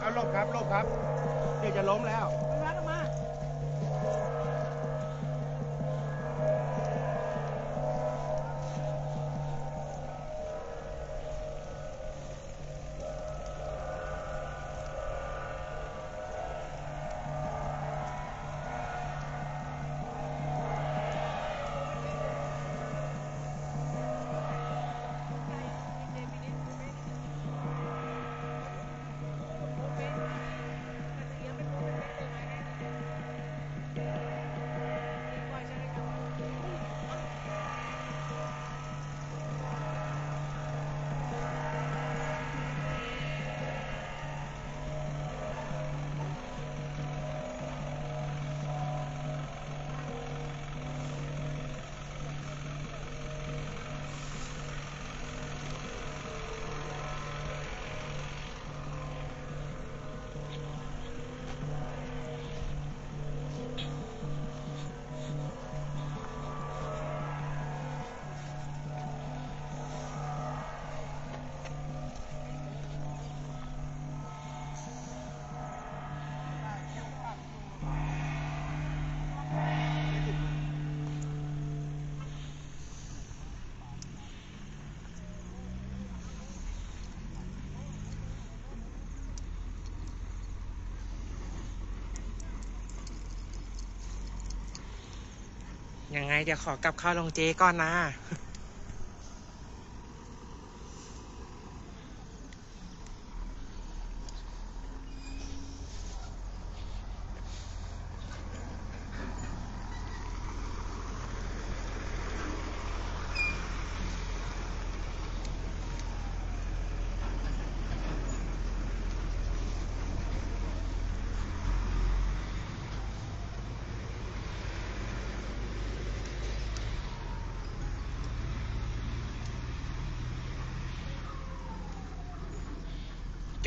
เอาหลบครับหลบครับ เดี๋ยวจะล้มแล้ว ยังไงเดี๋ยวขอกลับเข้าลงเจก่อนนะ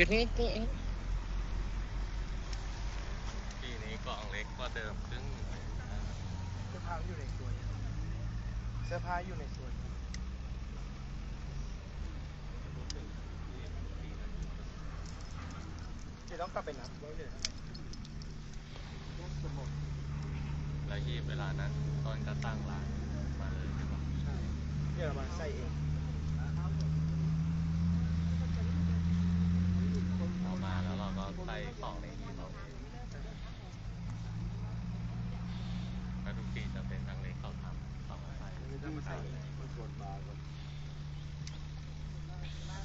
จุดนี้นี่เองปีนี้กล่องเล็กกว่าเดิมครึ่งเสื้อผ้าอยู่ในส่วนเสื้อผ้าอยู่ในส่วนเดี๋ยวต้องกลับไปนับว่าเหลือเท่าไหร่สมมติแล้วที่เวลานั้นต้นก็ตั้งร้านมาเลยใช่ปะใช่เดี๋ยวเรามาใส่เอง เอามาแล้วเราก็ ใส่ของในนี้เราแล้วทุกปีจะเป็นทางเล็กเขาทำเขาใส่ต้องมาใส่เอง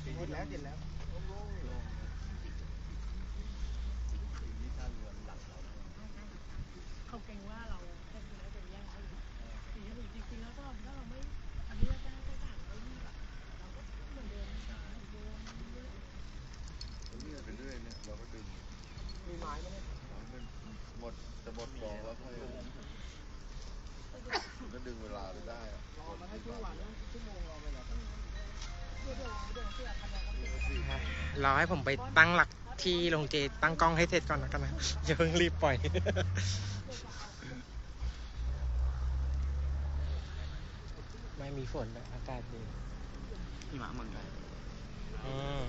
ติดแล้วติดแล้วเขาเก่งว่าเรา จะหมดกองแล้วค่อยมันก็ดึงเวลาไปได้อะรอมาให้ทุกวันชั่วโมงรอไปแล้วรอให้ผมไปตั้งหลักที่ลงเจตั้งกล้องให้เสร็จก่อนนะกันนะอย่าเพิ่งรีบปล่อยไม่มีฝนเลยอากาศดีที่มาเมืองไทยอืม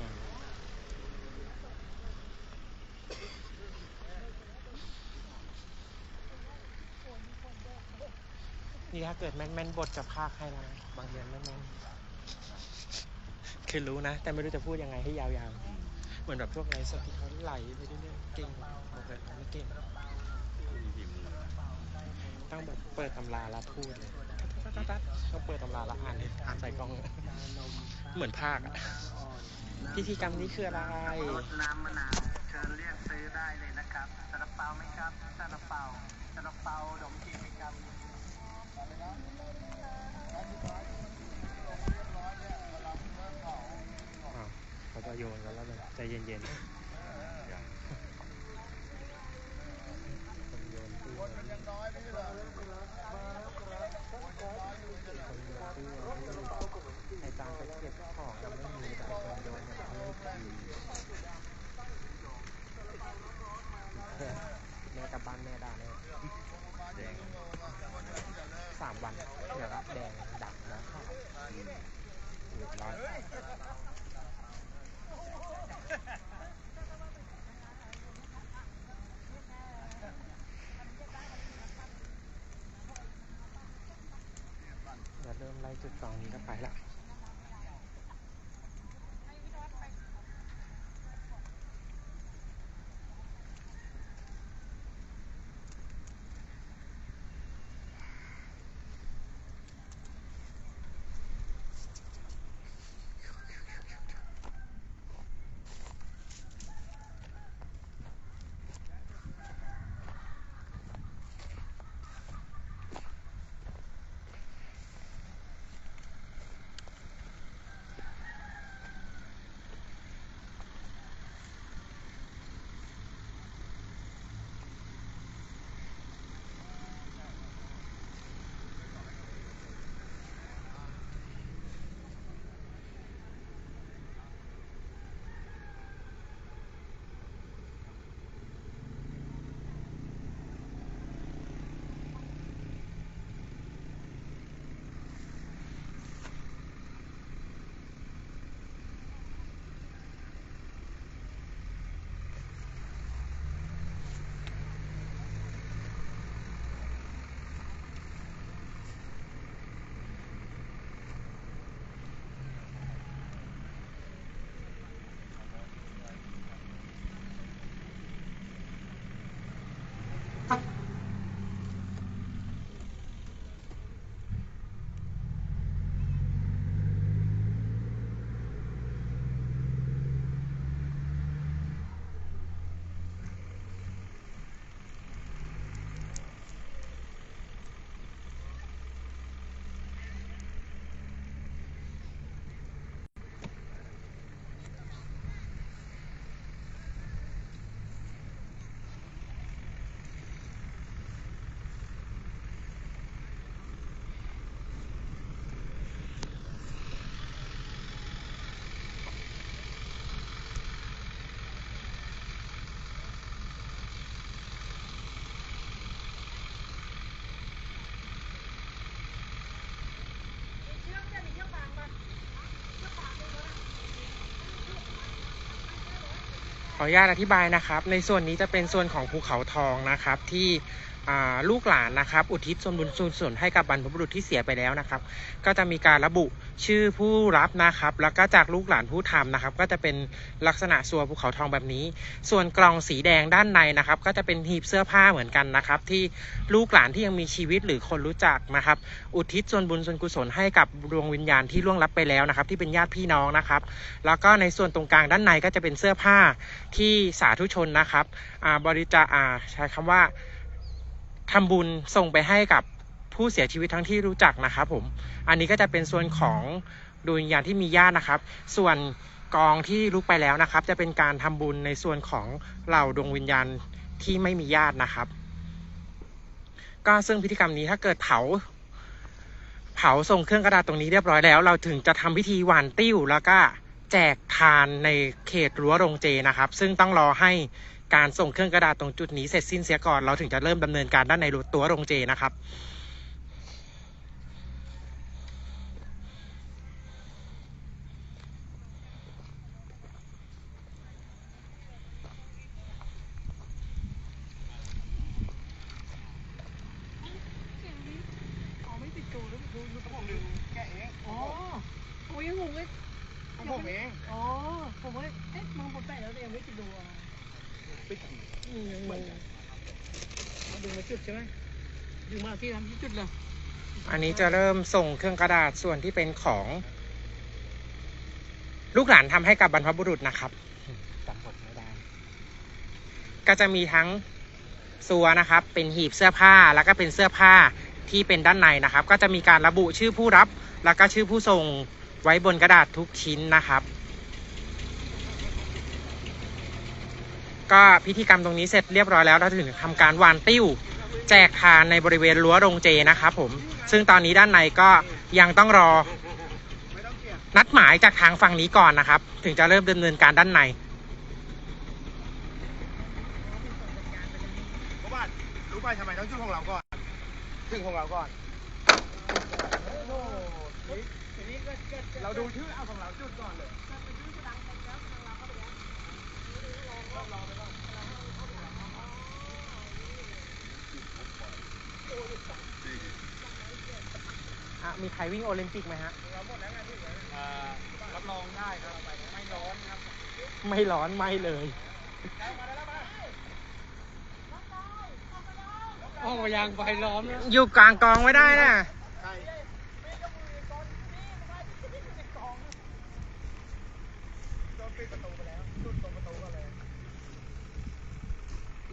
นี่ถ้าเกิดแม่นแม่นบทจะพากให้นะบางเดือนแม่นแม่นคือรู้นะ แต่ไม่รู้จะพูดยังไงให้ยาวๆ เหมือนแบบพวกไรสดที่เขาไหลไปเรื่อยๆเก่งบอกเลยไม่เก่งต้องแบบเปิดตำราแล้วพูดเลยต้องเปิดตำราแล้วอ่านเลยอ่านใส่กล้อง เหมือนภาคอะพิธีกรรมนี้คืออะไรรสน้ำมะนาวเชิญเรียกซื้อได้เลยนะครับซาลาเปาไหมครับซาลาเปาซาลาเปาขนมจีนไหมครับ อ้าวเขาจะโยนแล้วเลยใจเย็นๆคนโยนตู้คนยังน้อยไม่ใช่เหรอไอ้ามไปเก็บของยังไม่มีแต่ไอ้คนโยนเนี่ยไม่มีแม่กลับบ้านแม่ด่าแน่แดงสามวันเดี๋ยวละแดงดักแล้วขาวเรียบร้อย จุดกองนี้ ขออนุญาตอธิบายนะครับ ในส่วนนี้จะเป็นส่วนของภูเขาทองนะครับที่ ลูกหลานนะครับ อุทิศส่วนบุญส่วนส่วนให้กับบรรพบุรุษที่เสียไปแล้วนะครับ ก็จะมีการระบุชื่อผู้รับนะครับ แล้วก็จากลูกหลานผู้ทำนะครับ ก็จะเป็นลักษณะสัวภูเขาทองแบบนี้ ส่วนกล่องสีแดงด้านในนะครับ ก็จะเป็นหีบเสื้อผ้าเหมือนกันนะครับ ที่ลูกหลานที่ยังมีชีวิตหรือคนรู้จักนะครับ อุทิศส่วนบุญส่วนกุศลให้กับดวงวิญญาณที่ล่วงลับไปแล้วนะครับ ที่เป็นญาติพี่น้องนะครับ แล้วก็ในส่วนตรงกลางด้านในก็จะเป็นเสื้อผ้าที่สาธุชนนะครับบริจาคใช้คำว่า ทำบุญส่งไปให้กับผู้เสียชีวิตทั้งที่รู้จักนะครับผม อันนี้ก็จะเป็นส่วนของดวงวิญญาณที่มีญาตินะครับ ส่วนกองที่ลุกไปแล้วนะครับ จะเป็นการทำบุญในส่วนของเหล่าดวงวิญญาณที่ไม่มีญาตินะครับ ก็ซึ่งพิธีกรรมนี้ถ้าเกิดเผา เผาส่งเครื่องกระดาษตรงนี้เรียบร้อยแล้ว เราถึงจะทำพิธีหวานติ้วแล้วก็แจกทานในเขตรั้วโรงเจนะครับ ซึ่งต้องรอให้ การส่งเครื่องกระดาษตรงจุดนี้เสร็จสิ้นเสียก่อน เราถึงจะเริ่มดำเนินการด้านในตัวโรงเจนะครับอ๋อไม่ติดตัวแล้วดูดูผมดึงแกะเองอ๋อโอ้ยงงเลยของผมเอง อ๋อ ผมว่าเอ๊ะมันผมแต่แล้วแต่ยังไม่ติดตัว ปิดอืมยังงงเอาดึงมาจุดใช่ไหมดึงมาที่ทำที่จุดเลยอันนี้จะเริ่มส่งเครื่องกระดาษส่วนที่เป็นของ ลูกหลานทำให้กับบรรพบุรุษนะครับจำบทไม่ได้ ก็จะมีทั้งซัวนะครับ เป็นหีบเสื้อผ้าแล้วก็เป็นเสื้อผ้าที่เป็นด้านในนะครับ ก็จะมีการระบุชื่อผู้รับ แล้วก็ชื่อผู้ส่งไว้บนกระดาษทุกชิ้นนะครับ ก็พิธีกรรมตรงนี้เสร็จเรียบร้อยแล้วเราถึงทำการวานติ้ว แจกทานในบริเวณรั้วโรงเจนะครับผมซึ่งตอนนี้ด้านในก็ยังต้องรอ นัดหมายจากทางฝั่งนี้ก่อนนะครับ ถึงจะเริ่มดำเนินการด้านในรู้ไปทำไมต้องจุดของเราก่อนถึงของเราก่อนเราดูชื่อเอาของเราจุดก่อนเลย อะมีใครวิ่งโอลิมปิกไหมฮะรับรองได้ครับไม่ร้อนครับ ไม่ร้อนไม่เลย โอ้ยางไฟร้อนแล้วอยู่กลางกองไม่ได้นะใช่โดนปิดประตูไปแล้วจุดตรงประตูก็เลย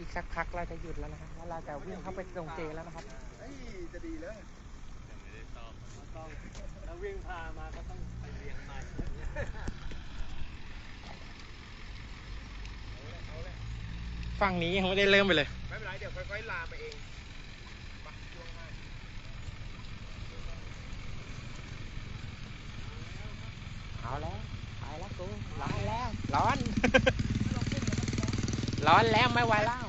อีกสักพักเราจะหยุดแล้วนะครับแล้วเราจะวิ่งเข้าไปตรงเจแล้วนะครับ เฮ้ยจะดีเลยยังไม่ได้ซ่อมต้องถ้าวิ่งพามาก็ต้องไปเรียงใหม่ฝั่งนี้ยังไม่ได้เริ่มไปเลย ไม่เป็นไรเดี๋ยวค่อยๆลามไปเองไปช่วงหน้าเอาแล้วไปแล้วกูร้อนแล้ว ร้อน ร้อนแล้วไม่ไหวแล้ว